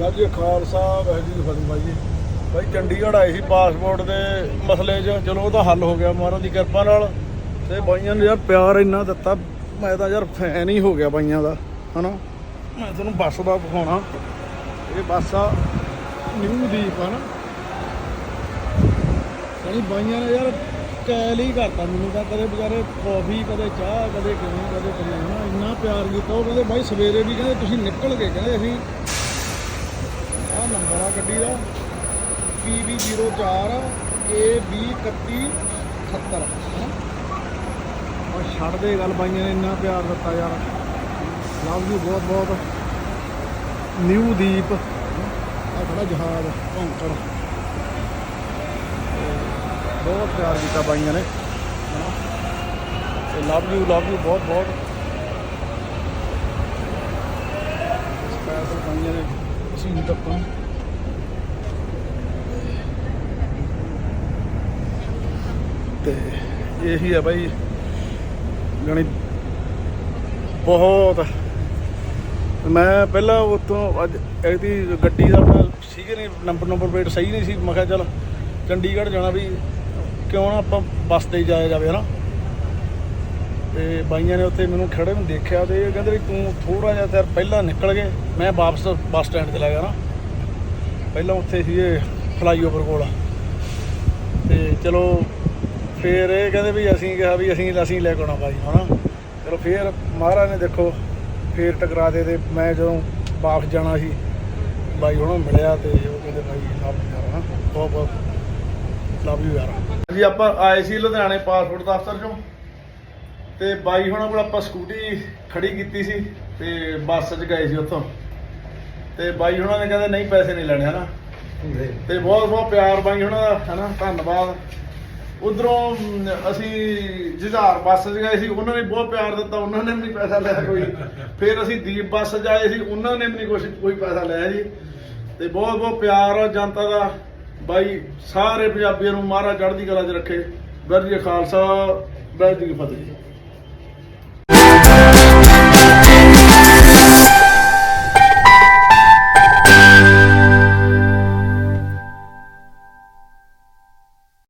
ਵਾਹਿਗੁਰੂ ਜੀ ਖਾਲਸਾ, ਵਾਹਿਗੁਰੂ ਜੀ ਫਤਿਹ ਬਾਈ ਜੀ। ਬਾਈ ਚੰਡੀਗੜ੍ਹ ਆਏ ਸੀ ਪਾਸਪੋਰਟ ਦੇ ਮਸਲੇ 'ਚ। ਚਲੋ ਉਹਦਾ ਹੱਲ ਹੋ ਗਿਆ ਮਹਾਰਾਜ ਦੀ ਕਿਰਪਾ ਨਾਲ। ਤੇ ਬਾਈਆਂ ਨੇ ਯਾਰ ਪਿਆਰ ਇੰਨਾ ਦਿੱਤਾ। ਮੈਂ ਤਾਂ ਯਾਰ ਫੈਨ ਹੀ ਹੋ ਗਿਆ ਬਾਈਆਂ ਦਾ, ਹਨਾ? ਮੈਂ ਤੁਹਾਨੂੰ ਬੱਸ ਦਾ ਵਿਖਾਉਣਾ। ਇਹ ਬੱਸ ਆ ਨਿਊ ਦੀਪ ਆ ਨਾ। ਯਾਨੀ ਬਾਈਆਂ ਨੇ ਯਾਰ ਕੈਲ ਹੀ ਕਰਤਾ ਮੈਨੂੰ ਤਾਂ। ਕਦੇ ਵਿਚਾਰੇ ਕਾਫੀ ਕਦੇ ਚਾਹ, ਕਦੇ ਕਿਵੇਂ ਕਦੇ ਕਿਵੇਂ ਇੰਨਾ ਪਿਆਰ ਕੀਤਾ। ਉਹ ਕਹਿੰਦੇ, ਬਾਈ ਸਵੇਰੇ ਵੀ ਕਹਿੰਦੇ ਤੁਸੀਂ ਨਿਕਲ ਗਏ। ਕਹਿੰਦੇ ਅਸੀਂ ਆਹ ਨੰਬਰ ਆ ਗੱਡੀ ਦਾ। PB04 AB3170 ਔਰ ਛੱਡ ਦੇ ਗੱਲ ਬਾਈਆਂ ਨੇ, ਇੰਨਾ ਪਿਆਰ ਦਿੱਤਾ ਯਾਰ। ਲਵ ਯੂ ਬਹੁਤ ਬਹੁਤ। ਨਿਊ ਦੀਪ ਆ ਬੜਾ ਜਹਾਜ਼, ਭੌਂਕੜ। ਬਹੁਤ ਪਿਆਰ ਕੀਤਾ ਬਾਈਆਂ ਨੇ। ਹਨਾ। ਤੇ ਲਵ ਯੂ ਲਵ ਯੂ ਬਹੁਤ ਬਹੁਤ ਸਪੈਸ਼ਲ ਬਾਈਆਂ ਨੇ ਸੀਨ ਤੱਕ ਤੇ ਇਹੀ ਆ ਬਾਈ, ਜਾਣੀ ਬਹੁਤ। ਮੈਂ ਪਹਿਲਾਂ ਉਤੋਂ ਅੱਜ ਇਹਦੀ ਗੱਡੀ ਦਾ ਮੈਂ ਸੀਗੇ ਨਹੀਂ ਨੰਬਰ ਨੰਬਰ ਪਲੇਟ ਸਹੀ ਨਹੀਂ ਸੀ। ਮੈਂ ਕਿਹਾ ਚੱਲ ਚੰਡੀਗੜ੍ਹ ਜਾਣਾ ਵੀ ਕਿਉਂ ਨਾ ਆਪਾਂ ਬੱਸ ਤੇ ਜਾਇਆ ਜਾਵੇ, ਹਨਾ? ਤੇ ਬਾਈਆਂ ਨੇ ਉੱਥੇ ਮੈਨੂੰ ਖੜੇ ਨੂੰ ਦੇਖਿਆ ਤੇ ਇਹ ਕਹਿੰਦੇ ਵੀ ਤੂੰ ਥੋੜਾ ਜਿਹਾ ਤੇ ਪਹਿਲਾਂ ਨਿਕਲ ਗਏ। ਮੈਂ ਵਾਪਸ ਬੱਸ ਸਟੈਂਡ ਤੇ ਲੈ ਗਿਆ ਨਾ ਪਹਿਲਾਂ ਉੱਥੇ ਸੀਗੇ ਫਲਾਈਓਵਰ ਕੋਲ। ਤੇ ਚਲੋ ਫੇਰ ਇਹ ਕਹਿੰਦੇ ਵੀ ਅਸੀਂ ਕਿਹਾ ਵੀ ਅਸੀਂ ਅਸੀਂ ਲੈ ਕੇ ਆਉਣਾ ਬਾਈ, ਹਨਾ? ਚਲੋ ਫੇਰ ਮਹਾਰਾਜ ਨੇ ਦੇਖੋ, ਫੇਰ ਟਕਰਾ ਦੇ ਤੇ ਮੈਂ ਜਦੋਂ ਵਾਪਸ ਜਾਣਾ ਸੀ, ਬਾਈ ਹੁਣ ਮਿਲਿਆ ਤੇ ਉਹ ਕਹਿੰਦੇ ਬਾਈ, ਲਵ ਯਾਰ, ਹਨਾ? ਬਹੁਤ ਬਹੁਤ ਲਵ ਯੂ ਯਾਰ। ਜੀ, ਆਪਾਂ ਆਏ ਸੀ ਲੁਧਿਆਣੇ ਪਾਸਪੋਰਟ ਦਫ਼ਤਰ ਚੋਂ ਤੇ ਬਾਈ ਹੁਣਾਂ ਕੋਲ ਆਪਾਂ ਸਕੂਟੀ ਖੜੀ ਕੀਤੀ ਸੀ ਤੇ ਬੱਸ 'ਚ ਗਏ ਸੀ ਉੱਥੋਂ। ਤੇ ਬਾਈ ਉਹਨਾਂ ਨੇ ਕਹਿੰਦੇ ਨਹੀਂ, ਪੈਸੇ ਨਹੀਂ ਲੈਣੇ, ਹਨਾ? ਤੇ ਬਹੁਤ ਬਹੁਤ ਪਿਆਰ ਬਾਈ ਉਹਨਾਂ ਦਾ, ਹਨਾ? ਧੰਨਵਾਦ। ਉਧਰੋਂ ਅਸੀਂ ਜੁਝਾਰ ਬੱਸ 'ਚ ਗਏ ਸੀ, ਉਹਨਾਂ ਨੇ ਬਹੁਤ ਪਿਆਰ ਦਿੱਤਾ, ਉਹਨਾਂ ਨੇ ਵੀ ਨਹੀਂ ਪੈਸਾ ਲਿਆ ਕੋਈ। ਫਿਰ ਅਸੀਂ ਦੀਪ ਬੱਸ 'ਚ ਆਏ ਸੀ, ਉਹਨਾਂ ਨੇ ਵੀ ਨਹੀਂ ਕੁਛ, ਕੋਈ ਪੈਸਾ ਲਿਆ ਜੀ। ਤੇ ਬਹੁਤ ਬਹੁਤ ਪਿਆਰ ਆ ਜਨਤਾ ਦਾ। ਬਾਈ, ਸਾਰੇ ਪੰਜਾਬੀਆਂ ਨੂੰ ਮਹਾਰਾਜ ਚੜ੍ਹਦੀ ਕਲਾ 'ਚ ਰੱਖੇ। ਵਾਹਿਗੁਰੂ ਜੀ ਕਾ ਖਾਲਸਾ ਵਾਹਿਗੁਰੂ ਜੀ ਫਤਿਹ ਜੀ।